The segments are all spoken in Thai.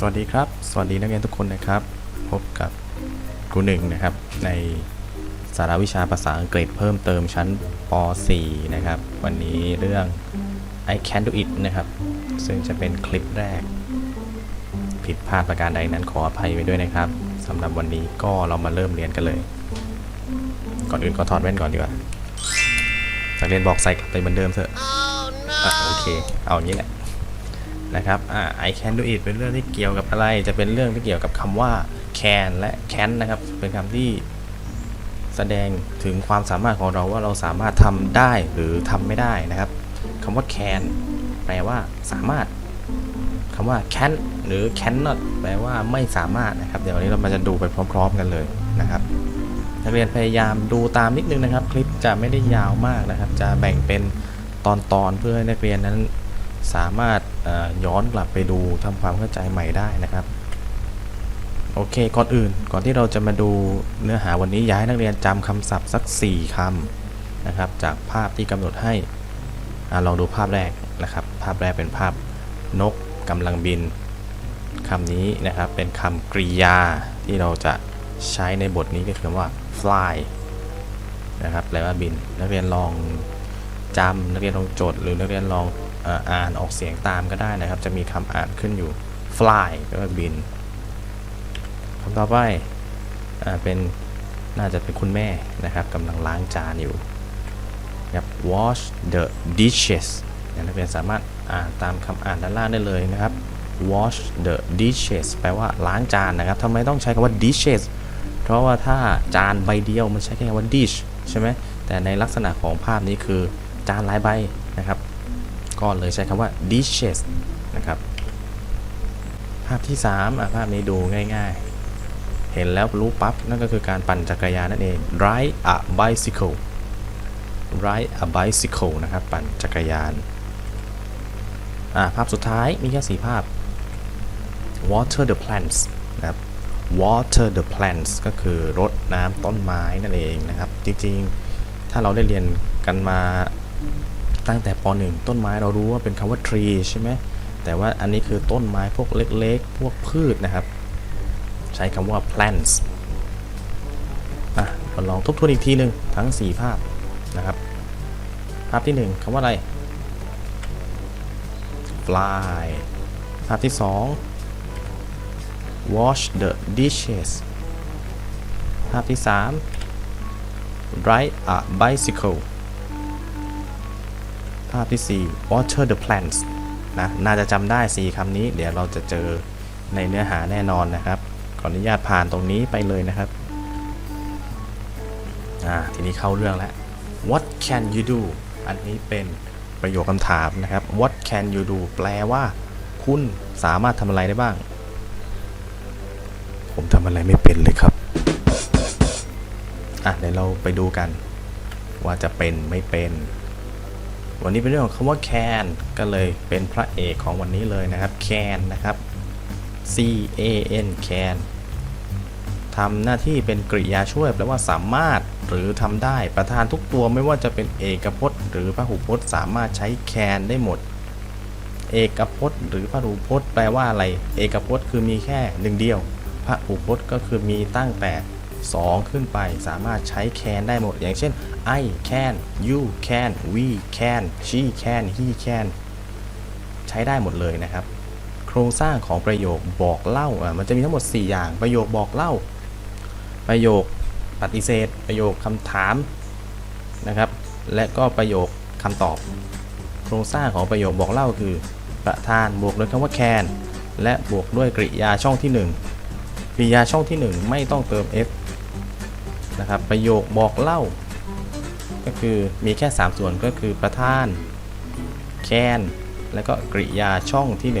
อ่าสวัสดีครับ สวัสดีนักเรียนทุกคนนะครับ พบกับครูหนึ่งนะครับ ในสาระวิชาภาษาอังกฤษเพิ่มเติมชั้นป .4 นะครับ วันนี้เรื่อง I can do it นะครับ ซึ่งจะเป็นคลิปแรก ผิดพลาดประการใดนั้นขออภัยไว้ด้วยนะครับสำหรับวันนี้ก็เรามาเริ่มเรียนกันเลย ก่อนอื่นก็ถอดแว่นก่อนดีกว่านักเรียนบอกใส่กลับไปเหมือนเดิมเถอะอะโอเค เอาอย่างนี้แหละ นะครับอ่า I can do it เป็นเรื่องที่เกี่ยวกับอะไร จะเป็นเรื่องที่เกี่ยวกับคำว่า can และ can นะครับ เป็นคำที่แสดงถึงความสามารถของเราว่าเราสามารถทำได้หรือทำไม่ได้นะครับคำว่า can แปลว่าสามารถคำว่า can หรือ cannot แปลว่าไม่สามารถนะครับ เดี๋ยววันนี้เรามาจะดูไปพร้อม ๆ กันเลยนะครับนักเรียนพยายามดูตามนิดนึงนะครับ คลิปจะไม่ได้ยาวมากนะครับ จะแบ่งเป็นตอนๆเพื่อให้นักเรียนนั้น สามารถย้อนกลับไปดูทำความเข้าใจใหม่ได้นะครับ โอเค ก่อนอื่นก่อนที่เราจะมาดูเนื้อหาวันนี้อยากให้นักเรียนจำคำศัพท์สัก 4คำนะครับ จากภาพที่กำหนดให้อลองดูภาพแรกนะครับ ภาพแรกเป็นภาพนกกำลังบินคำนี้นะครับเป็นคำกริยาที่เราจะใช้ในบทนี้ก็คือว่า fly นะครับแปลว่าบิน นักเรียนลองจำนักเรียนลองจด หรือนักเรียนลอง อ่านออกเสียงตามก็ได้นะครับ จะมีคำอ่านขึ้นอยู่ fly แปลว่าบินคำต่อไปอ่าเป็นน่าจะเป็นคุณแม่นะครับกำลังล้างจานอยู่ครับ wash the dishes นักเรียนสามารถอ่านตามคำอ่านด้านล่างได้เลยนะครับ wash the dishes แปลว่าล้างจานนะครับทำไมต้องใช้คำว่า dishes เพราะว่าถ้าจานใบเดียวมันใช้แค่คำว่า dish ใช่ไหมแต่ในลักษณะของภาพนี้คือจานหลายใบนะครับ ก็เลยใช้คำว่า dishes นะครับ ภาพที่3อะภาพนี้ดูง่ายๆ เห็นแล้วรู้ปั๊บ นั่นก็คือการปั่นจักรยานนั่นเอง ride a bicycle ride a bicycle นะครับ ปั่นจักรยานอะภาพสุดท้ายมีแค่สีภาพ water the plants นะครับ water the plants ก็คือรดน้ำต้นไม้นั่นเองนะครับ จริงๆ ถ้าเราได้เรียนกันมา ตั้งแต่ป .1 ต้นไม้เรารู้ว่าเป็นคำว่า tree ใช่ไหมแต่ว่าอันนี้คือต้นไม้พวกเล็กๆ พวกพืชนะครับ ใช้คำว่า plants อะเราลองทบทวนอีกทีหนึ่งทั้ง 4 ภาพนะครับ ภาพที่ 1คำว่าอะไร fly ภาพที่ 2 wash the dishes ภาพที่ 3 ride a bicycle ภาพที่ 4 water the plants นะน่าจะจำได้ 4คำนี้ เดี๋ยวเราจะเจอในเนื้อหาแน่นอนนะครับ ขออนุญาตผ่านตรงนี้ไปเลยนะครับอ่าทีนี้เข้าเรื่องแล้ว what can you do อันนี้เป็นประโยคคำถามนะครับ what can you do แปลว่า คุณสามารถทำอะไรได้บ้าง ผมทำอะไรไม่เป็นเลยครับ อะเดี๋ยวเราไปดูกัน ว่าจะเป็นไม่เป็น วันนี้เป็นเรื่องของคำว่า can ก็เลยเป็นพระเอกของวันนี้เลยนะครับ can นะครับ c a n can ทำหน้าที่เป็นกริยาช่วยแปลว่าสามารถหรือทำได้ประธานทุกตัวไม่ว่าจะเป็นเอกพจน์ หรือพหูพจน์ สามารถใช้ can ได้หมด เอกพจน์ หรือพหูพจน์ แปลว่าอะไร เอกพจน์คือมีแค่หนึ่งเดียวพหูพจน์ก็คือมีตั้งแต่ 2 ขึ้นไปสามารถใช้ can ได้หมด อย่างเช่น I can you can we can she can he can ใช้ได้หมดเลยนะครับ โครงสร้างของประโยคบอกเล่าอะมันจะมีทั้งหมด 4 อย่าง ประโยคบอกเล่า ประโยคปฏิเสธ ประโยคคำถามนะครับ และก็ประโยคคำตอบ โครงสร้างของประโยคบอกเล่าคือประธานบวกด้วยคำว่า can และบวกด้วยกริยาช่องที่ 1กริยาช่องที่ 1 ไม่ต้องเติม f นะครับ ประโยคบอกเล่า ก็คือมีแค่ 3 ส่วนก็คือประธาน can แล้วก็กริยาช่องที่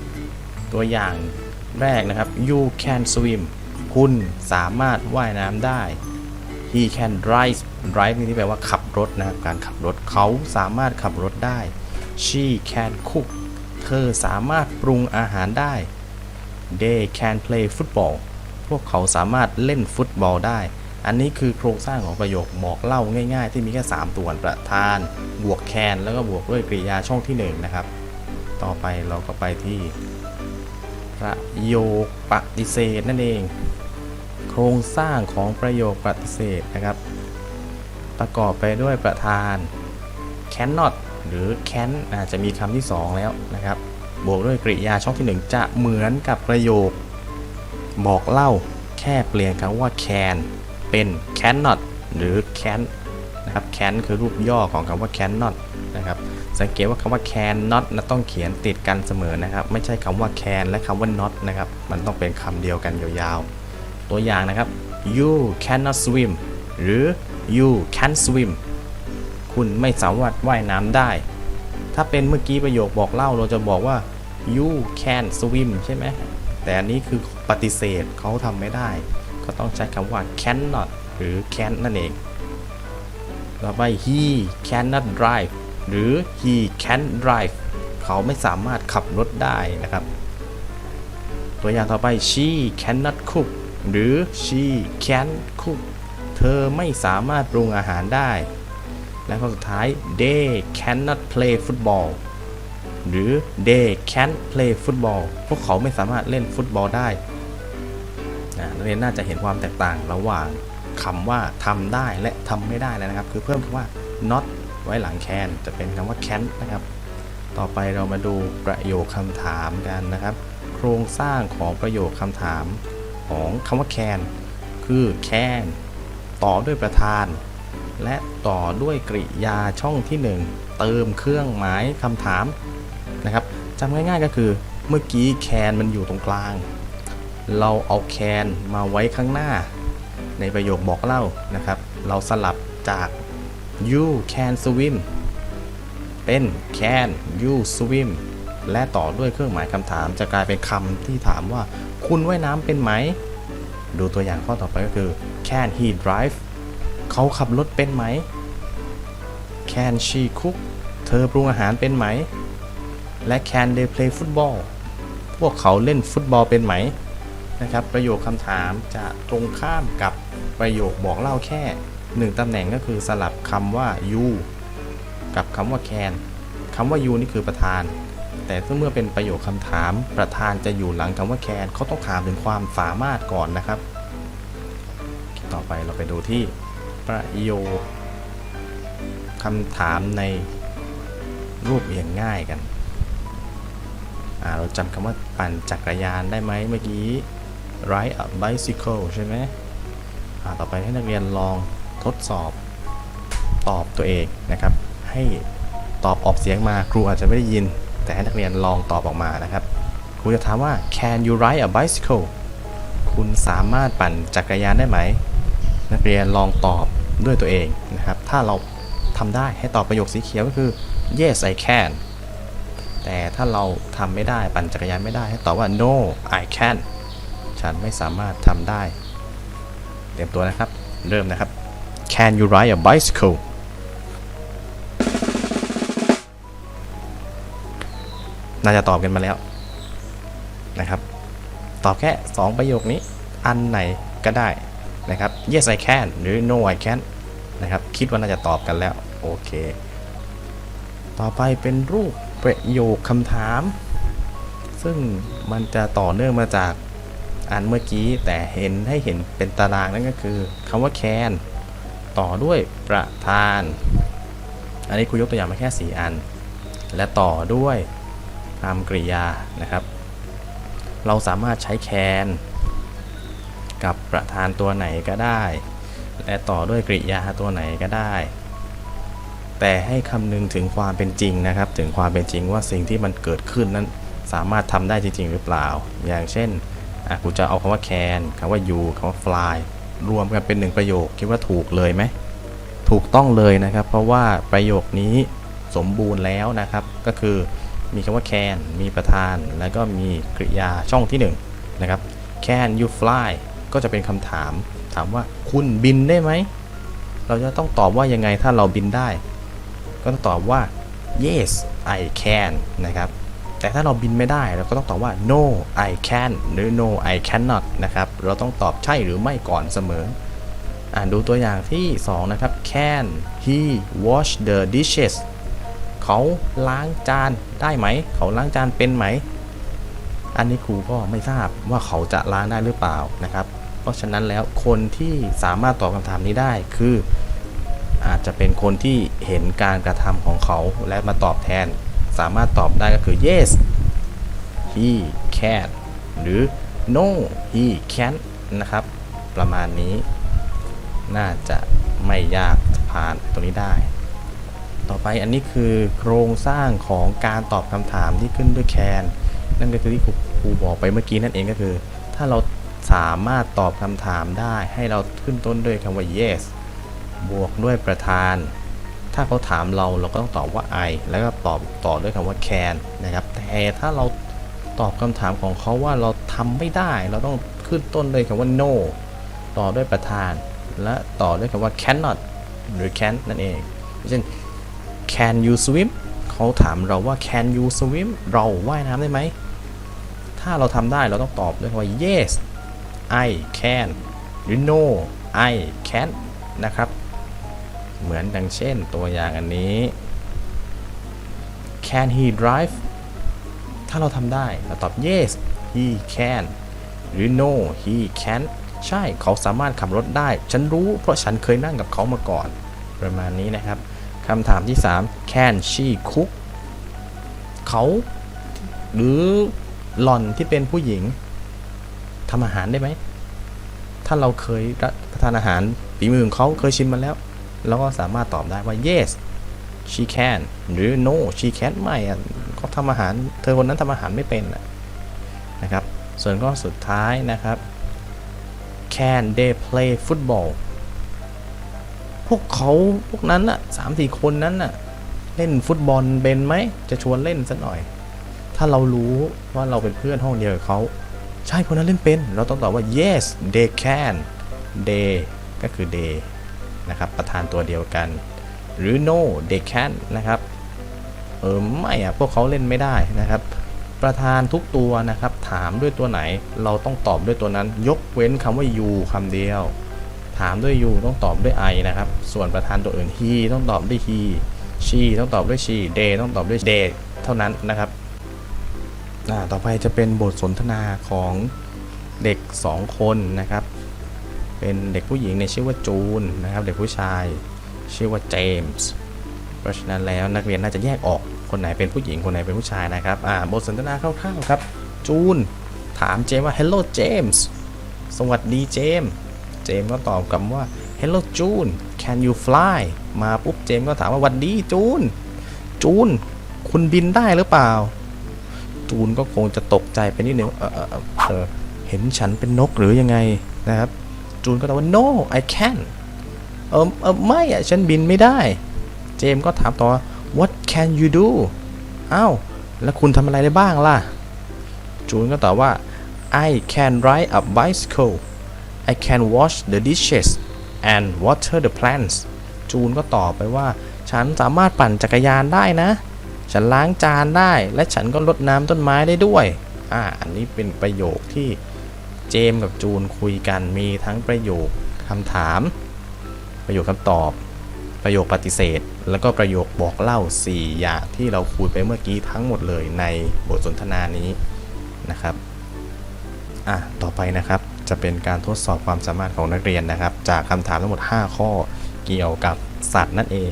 1 ตัวอย่างแรกนะครับ you can swim คุณสามารถว่ายน้ำได้ he can drive drive นี่แปลว่าขับรถนะครับ การขับรถเขาสามารถขับรถได้ she can cook เธอสามารถปรุงอาหารได้ they can play football พวกเขาสามารถเล่นฟุตบอลได้ อันนี้คือโครงสร้างของประโยคบอกเล่าง่าย ๆ ที่มีแค่ 3 ตัวประธาน บวก can แล้วก็บวกด้วยกริยาช่องที่ 1 นะครับ ต่อไปเราก็ไปที่ประโยคปฏิเสธนั่นเอง โครงสร้างของประโยคปฏิเสธนะครับ ประกอบไปด้วยประธาน cannot หรือ can อาจจะมีคำที่ 2 แล้วนะครับ บวกด้วยกริยาช่องที่ 1 จะเหมือนกับประโยค บอกเล่าแค่เปลี่ยนคำว่า can เป็น cannot หรือ can นะครับ can คือรูปย่อของคำว่า cannot นะครับ สังเกตว่าคำว่า can not นะต้องเขียนติดกันเสมอนะครับ ไม่ใช่คำว่า can และคำว่า not นะครับ มันต้องเป็นคำเดียวกันยาวๆ ตัวอย่างนะครับ you cannot swim หรือ you can swim คุณไม่สามารถว่ายน้ำได้ ถ้าเป็นเมื่อกี้ประโยคบอกเล่าเราจะบอกว่า you can swim ใช่ไหม แต่อันนี้คือปฏิเสธเขาทำไม่ได้ ก็ต้องใช้คำว่า cannot หรือ can นั่นเอง ต่อไป he cannot drive หรือ he can drive เขาไม่สามารถขับรถได้นะครับ ตัวอย่างต่อไป she cannot cook หรือ she can cook เธอไม่สามารถปรุงอาหารได้ และข้อสุดท้าย they cannot play football หรือ they can't play football พวกเขาไม่สามารถเล่นฟุตบอลได้ นะนักเรียนน่าจะเห็นความแตกต่างระหว่างคำว่าทำได้และทำไม่ได้แล้วนะครับ คือเพิ่มคำว่า not ไว้หลัง can จะเป็นคำว่า can นะครับ ต่อไปเรามาดูประโยคคำถามกันนะครับ โครงสร้างของประโยคคำถามของคำว่า can คือ can ต่อด้วยประธาน และต่อด้วยกริยาช่องที่ 1 เติมเครื่องหมายคำถามนะครับจำง่ายๆก็คือเมื่อกี้ can มันอยู่ตรงกลาง เราเอา can มาไว้ข้างหน้า ในประโยคบอกเล่านะครับ เราสลับจาก you can swim เป็น can you swim และต่อด้วยเครื่องหมายคำถาม จะกลายเป็นคำที่ถามว่า คุณว่ายน้ำเป็นไหม ดูตัวอย่างข้อต่อไปก็คือ can he drive เขาขับรถเป็นไหม can she cook เธอปรุงอาหารเป็นไหม และ can they play football พวกเขาเล่นฟุตบอลเป็นไหม นะครับ ประโยคคำถามจะตรงข้ามกับประโยคบอกเล่าแค่หนึ่งตำแหน่งก็คือสลับคำว่า you กับคำว่า can คำว่า you นี่คือประธาน แต่เมื่อเป็นประโยคคำถามประธานจะอยู่หลังคำว่า can เขาต้องถามถึงความสามารถก่อนนะครับ ต่อไปเราไปดูที่ประโยคคำถามในรูปเรียงง่ายกัน เราจำคำว่าปั่นจักรยานได้ไหมเมื่อกี้ ride a bicycle ใช่ไหมต่อไปให้นักเรียนลองทดสอบตอบตัวเองนะครับ ให้ตอบออกเสียงมาครูอาจจะไม่ได้ยิน แต่ให้นักเรียนลองตอบออกมานะครับ ครูจะถามว่า can you ride a bicycle คุณสามารถปั่นจักรยานได้ไหม นักเรียนลองตอบด้วยตัวเองนะครับ ถ้าเราทำได้ให้ตอบประโยคสีเขียวก็คือ yes I can แต่ถ้าเราทำไม่ได้ปั่นจักรยานไม่ได้ให้ตอบว่า no I can ฉันไม่สามารถทำได้ เตรียมตัวนะครับ เริ่มนะครับ can you ride a bicycle น่าจะตอบกันมาแล้วนะครับ ตอบแค่ 2 ประโยคนี้ อันไหนก็ได้นะครับ yes I can หรือ no I can นะครับ คิดว่าน่าจะตอบกันแล้ว โอเค ต่อไปเป็นรูปประโยคคำถาม ซึ่งมันจะต่อเนื่องมาจาก อันเมื่อกี้แต่เห็นให้เห็นเป็นตารางนั่นก็คือคำว่า can ต่อด้วยประธาน อันนี้ครูยกตัวอย่างมาแค่ 4 อัน และต่อด้วยคำกริยานะครับ เราสามารถใช้ can กับประธานตัวไหนก็ได้ และต่อด้วยกริยาตัวไหนก็ได้ แต่ให้คำนึงถึงความเป็นจริงนะครับ ถึงความเป็นจริงว่าสิ่งที่มันเกิดขึ้นนั้นสามารถทำได้จริง ๆ หรือเปล่า อย่างเช่น อะกูจะเอาคำว่า can คำว่า you คำว่า fly รวมกันเป็นหนึ่งประโยคคิดว่าถูกเลยไหมถูกต้องเลยนะครับ เพราะว่าประโยคนี้สมบูรณ์แล้วนะครับ ก็คือมีคำว่า can มีประธาน แล้วก็มีกริยาช่องที่1นงนะครับ can you fly ก็จะเป็นคำถาม ถามว่าคุณบินได้ไหม เราจะต้องตอบว่ายังไงถ้าเราบินได้ ก็ต้องตอบว่า yes I can นะครับ แต่ถ้าเราบินไม่ได้เราก็ต้องตอบว่า no I can หรือ no I cannot นะครับ เราต้องตอบใช่หรือไม่ก่อนเสมออ่านดูตัวอย่างที่ 2 นะครับ can he wash the dishes เขาล้างจานได้ไหม เขาล้างจานเป็นไหม อันนี้ครูก็ไม่ทราบว่าเขาจะล้างได้หรือเปล่านะครับ เพราะฉะนั้นแล้วคนที่สามารถตอบคำถามนี้ได้คืออาจจะเป็นคนที่เห็นการกระทำของเขาและมาตอบแทน สามารถตอบได้ก็คือ yes he can หรือ no he can't นะครับ ประมาณนี้น่าจะไม่ยากผ่านตรงนี้ได้ ต่อไปอันนี้คือโครงสร้างของการตอบคำถามที่ขึ้นด้วย can นั่นก็คือที่ครูครูบอกไปเมื่อกี้นั่นเองก็คือ ถ้าเราสามารถตอบคำถามได้ให้เราขึ้นต้นด้วยคำว่า yes บวกด้วยประธาน ถ้าเขาถามเราเราก็ต้องตอบว่า I แล้วก็ตอบต่อด้วยคำว่า can นะครับแต่ถ้าเราตอบคำถามของเขาว่าเราทำไม่ได้ เราต้องขึ้นต้นด้วยคำว่า no ต่อด้วยประธาน และต่อด้วยคำว่า cannot หรือ can นั่นเองเช่น can you swim เขาถามเราว่า can you swim เราว่ายน้ำได้ไหม ถ้าเราทำได้เราต้องตอบด้วยคำว่า yes I can หรือ no I can นะครับ เหมือนดังเช่นตัวอย่างอันนี้ can he drive ถ้าเราทำได้เราตอบ yes he can หรือ no he can ใช่เขาสามารถขับรถได้ ฉันรู้เพราะฉันเคยนั่งกับเขามาก่อน ประมาณนี้นะครับคำถามที่ 3 can she cook เขาหรือหล่อนที่เป็นผู้หญิงทำอาหารได้ไหม ถ้าเราเคยรับประทานอาหารฝีมือของเขาเคยชิมมาแล้ว เราก็สามารถตอบได้ว่า yes she can หรือ no she can't ไม่อะเขาทำอาหาร เธอคนนั้นทำอาหารไม่เป็นนะครับ ส่วนข้อสุดท้ายนะครับ can they play football พวกเขาพวกนั้นอะสามสี่คนนั้นอะเล่นฟุตบอลเป็นไหม จะชวนเล่นสักหน่อย ถ้าเรารู้ว่าเราเป็นเพื่อนห้องเดียวกับเขาใช่คนนั้นเล่นเป็น เราต้องตอบว่า yes they can they ก็คือ they นะครับ ประธานตัวเดียวกัน หรือ no they can นะครับ เออไม่อะพวกเขาเล่นไม่ได้นะครับ ประธานทุกตัวนะครับ ถามด้วยตัวไหน เราต้องตอบด้วยตัวนั้น ยกเว้นคำว่า you คำเดียว ถามด้วย you ต้องตอบด้วย I นะครับ ส่วนประธานตัวอื่น he ต้องตอบด้วย he she ต้องตอบด้วย she they ต้องตอบด้วย they เท่านั้นนะครับต่อไปจะเป็นบทสนทนาของเด็ก 2 คนนะครับ เป็นเด็กผู้หญิงในยชื่อว่าจูนนะครับ เด็กผู้ชายชื่อว่าเจมส์เพราะฉะนั้นแล้วนักเรียนน่าจะแยกออกคนไหนเป็นผู้หญิงคนไหนเป็นผู้ชายนะครับอ่าบทสนทนาคร่าวๆครับ จูนถามเจมส์ว่า hello James สวัสดีเจมส์เจมส์ก็ตอบกลับว่า hello จูน can you fly มาปุ๊บเจมส์ก็ถามว่าวัดดีจูน จูน คุณบินได้หรือเปล่า จูนก็คงจะตกใจไปนิดนึงเออเออเออเออเห็นฉันเป็นนกหรือยังไงนะครับ จูนก็ตอบว่า no I can เออเออไม่อะฉันบินไม่ได้ เจมส์ก็ถามต่อว่า what can you do อ้าว แล้วคุณทำอะไรได้บ้างล่ะ จูนก็ตอบว่า I can ride a bicycle I can wash the dishes and water the plants จูนก็ตอบไปว่า ฉันสามารถปั่นจักรยานได้นะ ฉันล้างจานได้ และฉันก็รดน้ำต้นไม้ได้ด้วย อ่า อันนี้เป็นประโยคที่ เจมกับจูนคุยกันมีทั้งประโยคคำถาม ประโยคคำตอบ ประโยคปฏิเสธ แล้วก็ประโยคบอกเล่า 4 อย่างที่เราคุยไปเมื่อกี้ทั้งหมดเลยในบทสนทนานี้นะครับอะต่อไปนะครับจะเป็นการทดสอบความสามารถของนักเรียนนะครับ จากคำถามทั้งหมด 5 ข้อเกี่ยวกับสัตว์นั่นเอง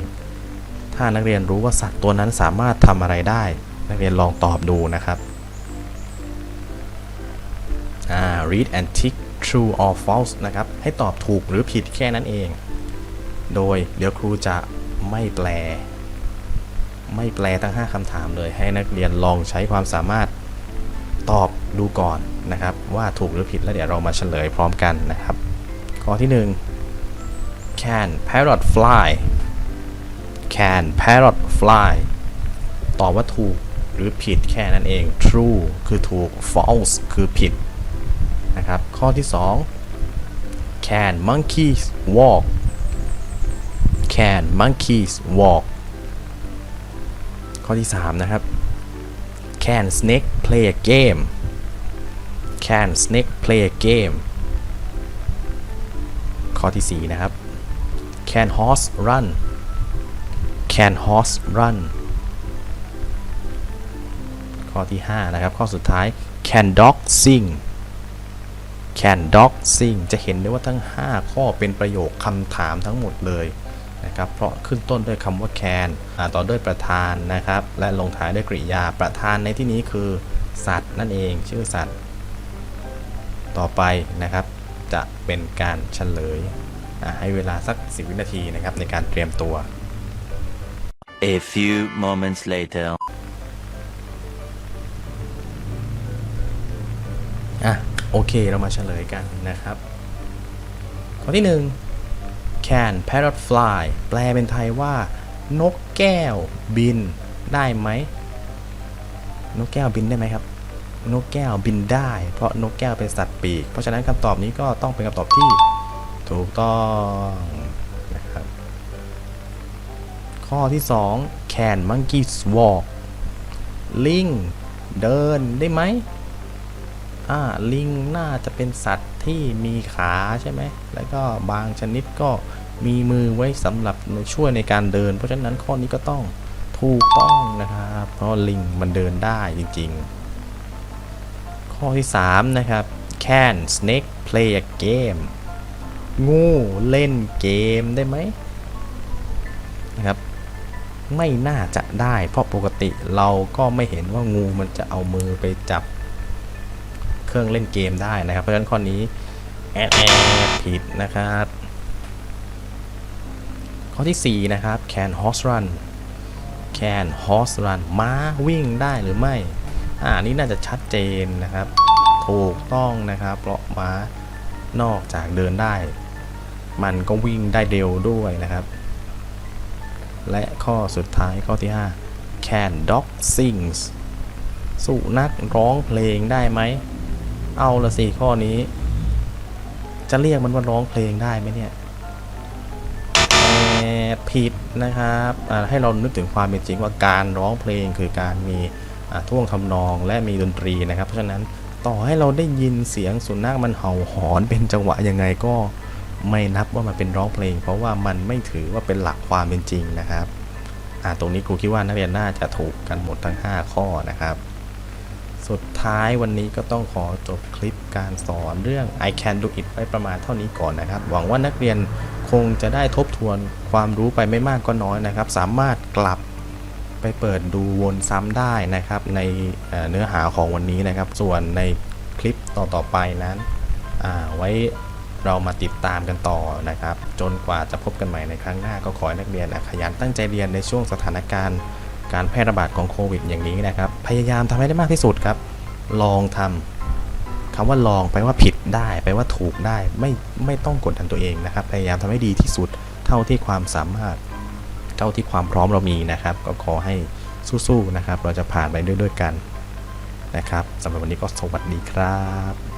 ถ้านักเรียนรู้ว่าสัตว์ตัวนั้นสามารถทำอะไรได้ นักเรียนลองตอบดูนะครับ read and tick true or false นะครับ ให้ตอบถูกหรือผิดแค่นั้นเอง โดยเดี๋ยวครูจะไม่แปล ไม่แปลทั้ง 5คำถามเลย ให้นักเรียนลองใช้ความสามารถตอบดูก่อนนะครับ ว่าถูกหรือผิดแล้วเดี๋ยวเรามาเฉลยพร้อมกันนะครับ ข้อที่ 1 can parrot fly can parrot fly ตอบว่าถูกหรือผิดแค่นั้นเอง true คือถูก false คือผิด นะครับ ข้อที่ 2 can monkeys walk can monkeys walk ข้อที่ 3 นะครับ can snake play a game can snake play a game ข้อที่ 4 นะครับ can horse run can horse run ข้อที่ 5 นะครับ ข้อสุดท้าย can dog sing can dog sing จะเห็นได้ว่าทั้ง 5 ข้อเป็นประโยคคำถามทั้งหมดเลยนะครับ เพราะขึ้นต้นด้วยคำว่า can ต่อด้วยประธานนะครับ และลงท้ายด้วยกริยา ประธานในที่นี้คือ สัตว์นั่นเอง ชื่อสัตว์ ต่อไปนะครับ จะเป็นการเฉลย ให้เวลาสัก 10 วินาทีนะครับในการเตรียมตัว A few moments later. โอเค เรามาเฉลยกันนะครับ ข้อที่ 1 can parrot fly แปลเป็นไทยว่า นกแก้วบินได้ไหม นกแก้วบินได้ไหมครับ นกแก้วบินได้ เพราะนกแก้วเป็นสัตว์ปีก เพราะฉะนั้นคำตอบนี้ก็ต้องเป็นคำตอบที่ถูกต้องนะครับ ข้อที่ 2 can monkeys walk ลิงเดินได้ไหม อ่าลิงน่าจะเป็นสัตว์ที่มีขาใช่ไหมแล้วก็บางชนิดก็มีมือไว้สำหรับช่วยในการเดิน เพราะฉะนั้นข้อนี้ก็ต้องถูกต้องนะครับ เพราะลิงมันเดินได้จริงๆ ข้อที่ 3 นะครับ can snake play a game งูเล่นเกมได้ไหมนะครับ ไม่น่าจะได้ เพราะปกติเราก็ไม่เห็นว่างูมันจะเอามือไปจับ เครื่องเล่นเกมได้นะครับ เพราะฉะนั้นข้อนี้แอดแอดผิดนะครับ ข้อที่ 4 นะครับ can horse run can horse run ม้าวิ่งได้หรือไม่ อ่านี่น่าจะชัดเจนนะครับ ถูกต้องนะครับ เพราะม้านอกจากเดินได้ มันก็วิ่งได้เร็วด้วยนะครับ และข้อสุดท้ายข้อที่ 5 can dog sings สุนัขร้องเพลงได้ไหม เอาละสิข้อนี้ จะเรียกมันว่าร้องเพลงได้ไหมเนี่ยผิดนะครับให้เรานึกถึงความเป็นจริงว่าการร้องเพลงคือการมีท่วงทำนองและมีดนตรีนะครับ เพราะฉะนั้นต่อให้เราได้ยินเสียงสุนัขมันเห่าหอนเป็นจังหวะยังไงก็ไม่นับว่ามันเป็นร้องเพลง เพราะว่ามันไม่ถือว่าเป็นหลักความเป็นจริงนะครับตรงนี้ครูคิดว่านักเรียนน่าจะถูกกันหมดทั้ง 5 ข้อนะครับ สุดท้ายวันนี้ก็ต้องขอจบคลิปการสอนเรื่อง I can do it ไว้ประมาณเท่านี้ก่อนนะครับ หวังว่านักเรียนคงจะได้ทบทวนความรู้ไปไม่มากก็น้อยนะครับ สามารถกลับไปเปิดดูวนซ้ำได้นะครับ ในเนื้อหาของวันนี้นะครับ ส่วนในคลิปต่อๆไปนั้น ไว้เรามาติดตามกันต่อนะครับ จนกว่าจะพบกันใหม่ในครั้งหน้าก็ขอให้นักเรียนขยันตั้งใจเรียนในช่วงสถานการณ์ การแพร่ระบาดของโควิดอย่างนี้นะครับ พยายามทำให้ได้มากที่สุดครับ ลองทำคำว่าลองแปลว่าผิดได้แปลว่าถูกได้ไม่ไม่ต้องกดดันตัวเองนะครับ พยายามทำให้ดีที่สุดเท่าที่ความสามารถ เท่าที่ความพร้อมเรามีนะครับ ก็ขอให้สู้ๆนะครับ เราจะผ่านไปด้วยด้วยกันนะครับสำหรับวันนี้ก็สวัสดีครับ